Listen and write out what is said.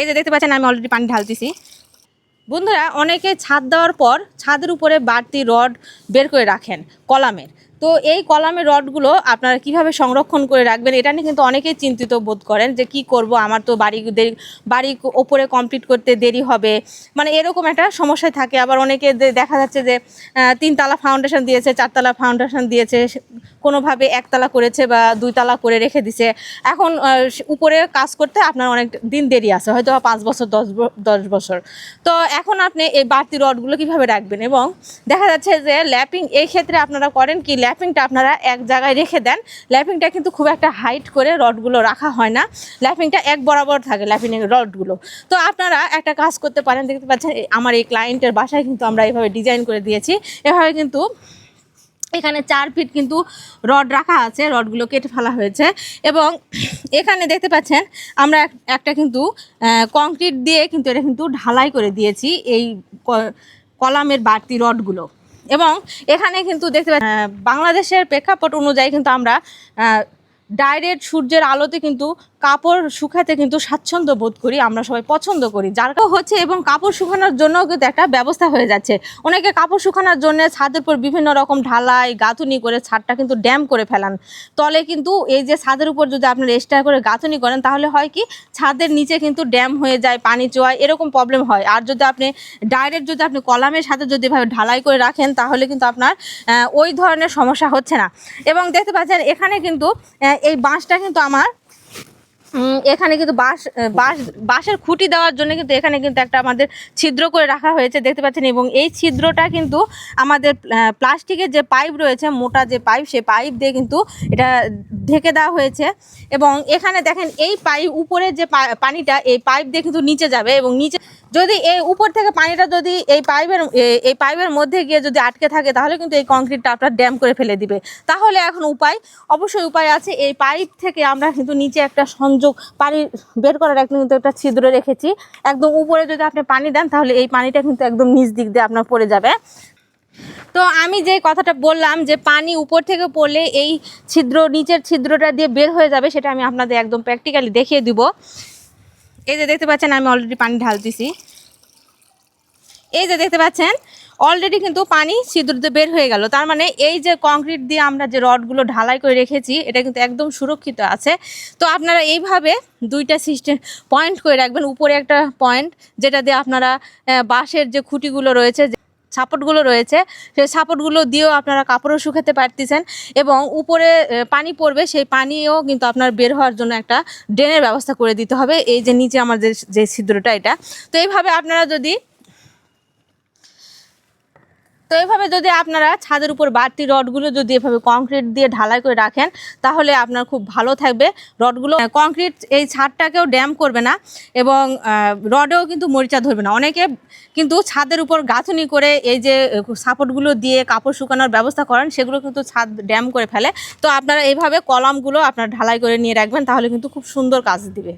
এই যে দেখতে পাচ্ছেন, আমি অলরেডি পানি ঢালতেছি। বন্ধুরা, অনেকে ছাদ দেওয়ার পর ছাদের উপরে বাড়তি রড বের করে রাখেন, কলামের। তো এই কলামের রডগুলো আপনারা কীভাবে সংরক্ষণ করে রাখবেন, এটা নিয়ে কিন্তু অনেকেই চিন্তিত বোধ করেন যে কি করব, আমার তো বাড়ি বাড়ি ওপরে কমপ্লিট করতে দেরি হবে। মানে এরকম একটা সমস্যায় থাকে। আবার অনেকে দেখা যাচ্ছে যে তিনতলা ফাউন্ডেশন দিয়েছে, চারতলা ফাউন্ডেশন দিয়েছে কোনোভাবে একতলা করেছে বা দুইতলা করে রেখে দিছে। এখন উপরে কাজ করতে আপনার অনেক দিন দেরি আছে, হয়তো পাঁচ বছর, দশ দশ বছর। তো এখন আপনি এই বাড়তি রডগুলো কীভাবে রাখবেন? এবং দেখা যাচ্ছে যে ল্যাপিং এই ক্ষেত্রে আপনারা করেন কি ল্যাপিংটা আপনারা এক জায়গায় রেখে দেন। ল্যাপিংটা কিন্তু খুব একটা হাইট করে রডগুলো রাখা হয় না। ল্যাপিংটা এক বরাবর থাকে ল্যাপিংয়ের রডগুলো। তো আপনারা একটা কাজ করতে পারেন, দেখতে পাচ্ছেন আমার এই ক্লায়েন্টের বাসায় কিন্তু আমরা এইভাবে ডিজাইন করে দিয়েছি। এভাবে কিন্তু এখানে চার ফিট কিন্তু রড রাখা আছে, রডগুলো কেটে ফেলা হয়েছে এবং এখানে দেখতে পাচ্ছেন আমরা এক- একটা কিন্তু কংক্রিট দিয়ে কিন্তু এটা কিন্তু ঢালাই করে দিয়েছি এই কলামের বাড়তি রডগুলো। এবং এখানে কিন্তু দেখতে বাংলাদেশের প্রেক্ষাপট অনুযায়ী কিন্তু আমরা ডাইরেক্ট সূর্যের আলোতে কিন্তু কাপড় শুকাতে কিন্তু স্বাচ্ছন্দ্য বোধ করি, আমরা সবাই পছন্দ করি। যার হচ্ছে এবং কাপড় শুকানোর জন্য কিন্তু একটা ব্যবস্থা হয়ে যাচ্ছে। অনেকে কাপড় শুকানোর জন্য ছাদের উপর বিভিন্ন রকম ঢালাই, গাঁথুনি করে ছাদটা কিন্তু ড্যাম করে ফেলান। তলে কিন্তু এই যে ছাদের উপর যদি আপনার এক্সট্রা করে গাঁথুনি করেন, তাহলে হয় কি, ছাদের নিচে কিন্তু ড্যাম হয়ে যায়, পানি চোয়ায়, এরকম প্রবলেম হয়। আর যদি আপনি ডাইরেক্ট যদি আপনি কলামের সাথে যদি এভাবে ঢালাই করে রাখেন, তাহলে কিন্তু আপনার ওই ধরনের সমস্যা হচ্ছে না। এবং দেখতে পাচ্ছেন, এখানে কিন্তু এই বাঁশটা কিন্তু আমার এখানে কিন্তু বাঁশ বাঁশ, বাঁশের খুঁটি দেওয়ার জন্য কিন্তু এখানে কিন্তু একটা আমাদের ছিদ্র করে রাখা হয়েছে, দেখতে পাচ্ছেন, এবং এই ছিদ্রটা কিন্তু আমাদের প্লাস্টিকের যে পাইপ রয়েছে, মোটা যে পাইপ সেই পাইপ দিয়ে কিন্তু এটা ঢেকে দেওয়া হয়েছে, এবং এখানে দেখেন, এই পাইপ উপরে যে পানিটা, এই পাইপ দিয়ে কিন্তু নিচে যাবে, এবং নিচে যদি এই উপর থেকে পানিটা যদি এই পাইপের এই পাইপের মধ্যে গিয়ে যদি আটকে থাকে, তাহলে কিন্তু এই কংক্রিটটা আপনার ড্যাম করে ফেলে দিবে। তাহলে এখন উপায়, অবশ্যই উপায় আছে, এই পাইপ থেকে আমরা কিন্তু নিচে একটা সংযোগ, পানি বের করার একটা কিন্তু একটা ছিদ্র রেখেছি। একদম উপরে যদি আপনি পানি দেন, তাহলে এই পানিটা কিন্তু একদম নিচ দিক দিয়ে আপনার পড়ে যাবে। তো আমি যে কথাটা বললাম যে পানি উপর থেকে পড়লে এই ছিদ্র, নিচের ছিদ্রটা দিয়ে বের হয়ে যাবে, সেটা আমি আপনাদের একদম প্র্যাকটিক্যালি দেখিয়ে দিব। এই যে দেখতে পাচ্ছেন, আমি অলরেডি পানি ঢালতেছি। এই যে দেখতে পাচ্ছেন অলরেডি কিন্তু পানি সিঁদুরতে বের হয়ে গেল। তার মানে এই যে কংক্রিট দিয়ে আমরা যে রডগুলো ঢালাই করে রেখেছি, এটা কিন্তু একদম সুরক্ষিত আছে। তো আপনারা এইভাবে দুইটা সিস্টেম পয়েন্ট করে রাখবেন। উপরে একটা পয়েন্ট যেটা দিয়ে আপনারা বাঁশের যে খুঁটিগুলো রয়েছে সাপোর্টগুলো রয়েছে, সেই সাপোর্টগুলো দিয়েও আপনারা কাপড়ও শুকাতে পারতেছেন এবং উপরে পানি পড়বে, সেই পানিও কিন্তু আপনার বের হওয়ার জন্য একটা ড্রেনের ব্যবস্থা করে দিতে হবে। এই যে নিচে আমার যে যে ছিদ্রটা এটা। তো এইভাবে আপনারা যদি তো এইভাবে যদি আপনারা ছাদের উপর বাড়তি রডগুলো যদি এভাবে কংক্রিট দিয়ে ঢালাই করে রাখেন, তাহলে আপনার খুব ভালো থাকবে। রডগুলো কংক্রিট এই ছাদটাকেও ড্যাম করবে না এবং রডেও কিন্তু মরিচা ধরবে না। অনেকে কিন্তু ছাদের উপর গাঁথনি করে এই যে সাপোর্টগুলো দিয়ে কাপড় শুকানোর ব্যবস্থা করেন, সেগুলো কিন্তু ছাদ ড্যাম করে ফেলে। তো আপনারা এইভাবে কলামগুলো আপনারা ঢালাই করে নিয়ে রাখবেন, তাহলে কিন্তু খুব সুন্দর কাজ দিবে।